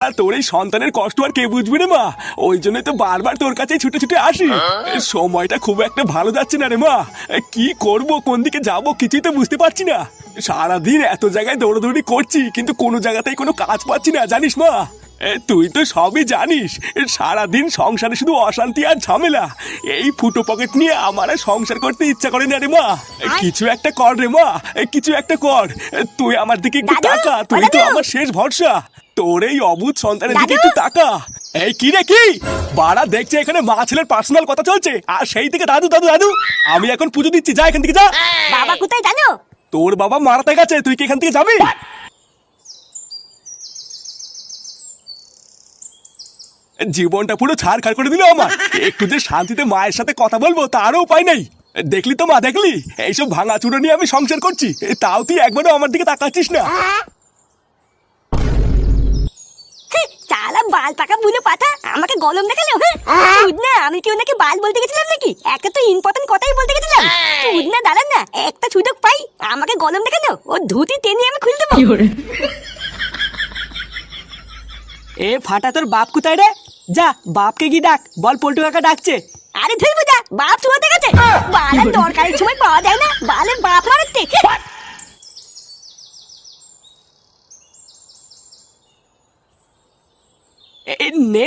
আর তোর এই সন্তানের কষ্ট আর কে বুঝবে রে মা? ওই জন্যই তো বারবার তোর কাছে ছুটে ছুটে আসি। সময়টা খুব একটা ভালো যাচ্ছে না রে মা। কি করব কোন দিকে যাব কিছুই তো বুঝতে পারছি না। সারাদিন এত জায়গায় দৌড়াদৌড়ি করছি কিন্তু কোনো জায়গাতেই কোনো কাজ পাচ্ছি না জানিস মা? এ, তুই তো সবই জানিস এ, সারাদিন সংসারে শুধু অশান্তি আর ঝামেলা। এই ফুটো পকেট নিয়ে আমার সংসার করতে ইচ্ছা করে না রে মা। কিছু একটা কর রে মা এ, কিছু একটা কর। তুই আমার দিকে একটু ও তুই তো আমার শেষ ভরসা। তোর এই অবুধ সন্তানের দিকে একটু তাকা। এই কি রে কি? বাড়া দেখছে এখানে মা ছেলের পার্সোনাল কথা চলছে। আর সেই থেকে দাদু দাদু দাদু। আমি এখন পুজো দিচ্ছি যা এখান থেকে যা। বাবা কোথায় জানো? তোর বাবা মারাতে গেছে তুই কি এখান থেকে যাবি? জীবনটা পুরো ছাড়খাড় করে দিল আমার। একটু যে শান্তিতে মায়ের সাথে কথা বলব তারও উপায় নেই। দেখলি তো মা দেখলি? এইসব ভাঙা চুড়ো নিয়ে আমি সংসার করছি। তাও তুই একবারও আমার দিকে তাকাচ্ছিস না। বাল পাকা বুনো পাতা আমাকে গলম দেখাল হ্যাঁ? না আমি কি ওনাকে বাল বলতে গেছিলাম নাকি? একটা তো ইম্পর্টেন্ট কথাই বলতে গেছিলাম। তুই না দাঁড়ান না একটা সুযোগ পাই। আমাকে গলম দেখাল ও ধুতি টেনে আমি খুলে দেবো। এ ফাটা তোর বাপ কোথায় রে? যা বাপকে কি ডাক বল পল্টু কাকা ডাকছে। আরে ধুই বুঝা বাপ শুয়াতে গেছে। বালের দরকারের সময় পাওয়া যায় না বালের বাপ মারাচ্ছে এ, নে